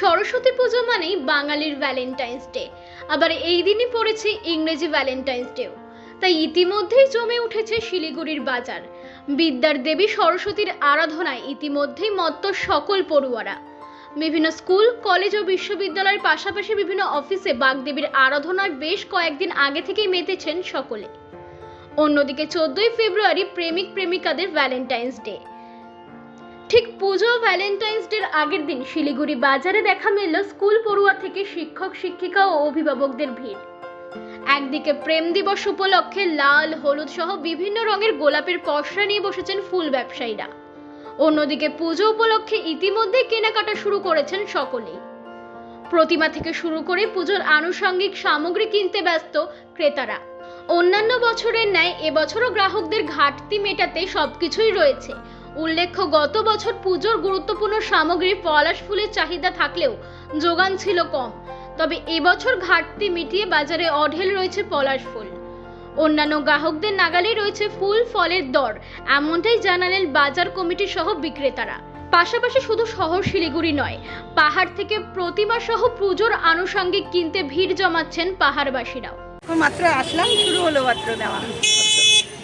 সরস্বতী পুজো মানেই বাঙালির Valentine's day আবার এই দিনই পড়েছে ইংরেজি ভ্যালেন্টাইন্স ডেও তাই ইতিমধ্যেই জমে উঠেছে শিলিগুড়ির বাজার। বিদ্যার দেবী সরস্বতীর আরাধনায় ইতিমধ্যেই মত্ত সকল পড়ুয়ারা। বিভিন্ন স্কুল, কলেজ ও বিশ্ববিদ্যালয়ের পাশাপাশি বিভিন্ন অফিসে বাগদেবীর আরাধনার বেশ কয়েকদিন আগে থেকেই মেতেছেন সকলে। অন্যদিকে চোদ্দই ফেব্রুয়ারি প্রেমিক প্রেমিকাদের ভ্যালেন্টাইন্স ডে ঠিক পুজো ভ্যালেন্টাইন্স ডের আগের দিন শিলিগুড়ি বাজারে দেখা মিলল স্কুল পড়ুয়া থেকে শিক্ষক, শিক্ষিকা ও অভিভাবকদের ভিড়। একদিকে প্রেম দিবস উপলক্ষে লাল, হলুদ সহ বিভিন্ন রঙের গোলাপের পসরা নিয়ে বসেছেন ফুল ব্যবসায়ীরা। অন্যদিকে পুজো উপলক্ষে ইতিমধ্যে কেনাকাটা শুরু করেছেন সকলেই। প্রতিমা থেকে শুরু করে পুজোর আনুষঙ্গিক সামগ্রী কিনতে ব্যস্ত ক্রেতারা। অন্যান্য বছরের ন্যায় এবছরও গ্রাহকদের ঘাটতি মেটাতে সবকিছুই রয়েছে। উল্লেখ্য গত বছর পুজোর গুরুত্বপূর্ণ সামগ্রী পলাশ ফুলের চাহিদা থাকলেও যোগান ছিল কম। তবে এবছর ঘাটতি মিটিয়ে বাজারে অঢেল রয়েছে পলাশ ফুল। অন্যান্য গ্রাহকদের নাগালে রয়েছে ফুল ফলের দর এমনটাই জানালেন বাজার কমিটি সহ বিক্রেতারা। পাশাপাশি শুধু শহর শিলিগুড়ি নয় পাহাড় থেকে প্রতিমা সহ পুজোর আনুষঙ্গিক কিনতে ভিড় জমাচ্ছেন পাহাড়বাসীরাও। মাত্র আসলাম শুরু হলো মাত্র নেওয়া।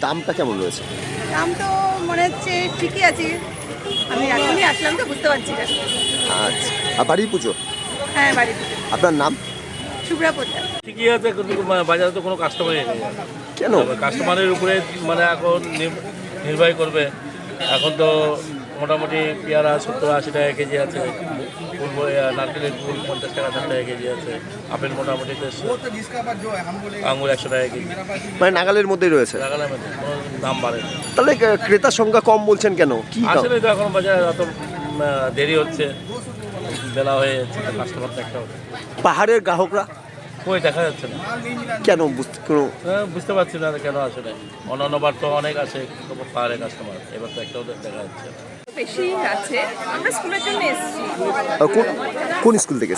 দামটা কেমন রয়েছে? দাম তো মনে হচ্ছে ঠিকই আছি। আমি এখনই আসলাম তো বুঝতে পারছি না। আচ্ছা আর বাড়ির পুজো? হ্যাঁ বাড়িতে আপনার নাম? শুভ্রা পোদ্দার ঠিকই আছে কিন্তু বাজারে তো কোনো কাস্টমারই নেই। কেন? কাস্টমারের উপরে মানে এখন নির্বাহী নির্ভর করবে। এখন তো মোটামুটি পেয়ারা সত্তর আশি টাকা কেজি আছে ফুল নারকেলের ফুল পঞ্চাশ টাকা ষাট টাকা কেজি আছে আপেল মোটামুটি আঙুর একশো টাকা কেজি। মানে নাগালের মধ্যেই রয়েছে। লাগালে কোনো দাম বাড়ে তাহলে ক্রেতার সংখ্যা কম বলছেন কেন? কি আসলে তো এখন বাজারে এত দেরি হচ্ছে বেলা হয়ে যাচ্ছে কাস্টমার একটা পাহাড়ের গ্রাহকরা? কই দেখা যাচ্ছে না? কেন বুঝতে কোনো হ্যাঁ, বুঝতে পারছি না কেন আসলে অন্যান্য বার তো অনেক আছে পাহাড়ে কাস্টমার এবার তো একটাও দেখা যাচ্ছে না। বেশি আছে। আমরা স্কুলের জন্য এসেছি। কোন কোন স্কুল থেকে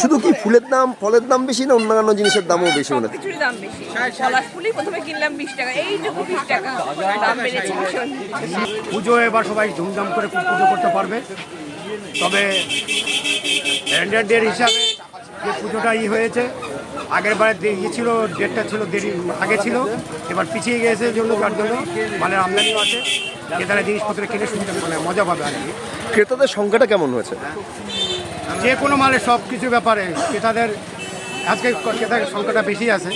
শুধু কি ফুলের দাম ফলের দাম বেশি না অন্যান্য জিনিসের দামও বেশি মনে হচ্ছে? কিছুরই দাম বেশি। পলাশ ফুলই প্রথমে কিনলাম বিশ টাকা। এইটুকু বিশ টাকা। দাম বেড়েছে ভীষণ। পুজো এবার সবাই ধুমধাম করে পুজো করতে পারবে। তবে স্ট্যান্ডার্ড ডের হিসাবে যে পুজোটা ই হয়েছে আগের বারে ইয়ে ছিল ডেটটা ছিল দেরি আগে ছিল এবার পিছিয়ে গেছে জন্য তার জন্য মানে আমদানিও আছে ক্রেতারা জিনিসপত্র কিনে সুবিধা মানে মজা পাবে আর কি। ক্রেতাদের সংখ্যাটা কেমন হয়েছে? যে কোনো মালের সব কিছু ব্যাপারে ক্রেতাদের আজকে ক্রেতার সংখ্যাটা বেশি আছে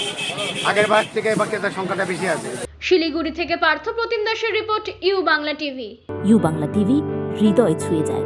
আগের বার থেকে এবার ক্রেতার সংখ্যাটা বেশি আছে। শিলিগুড়ি থেকে পার্থ প্রতিম দাসের report U Bangla TV. U Bangla TV হৃদয় ছুঁয়ে যায়।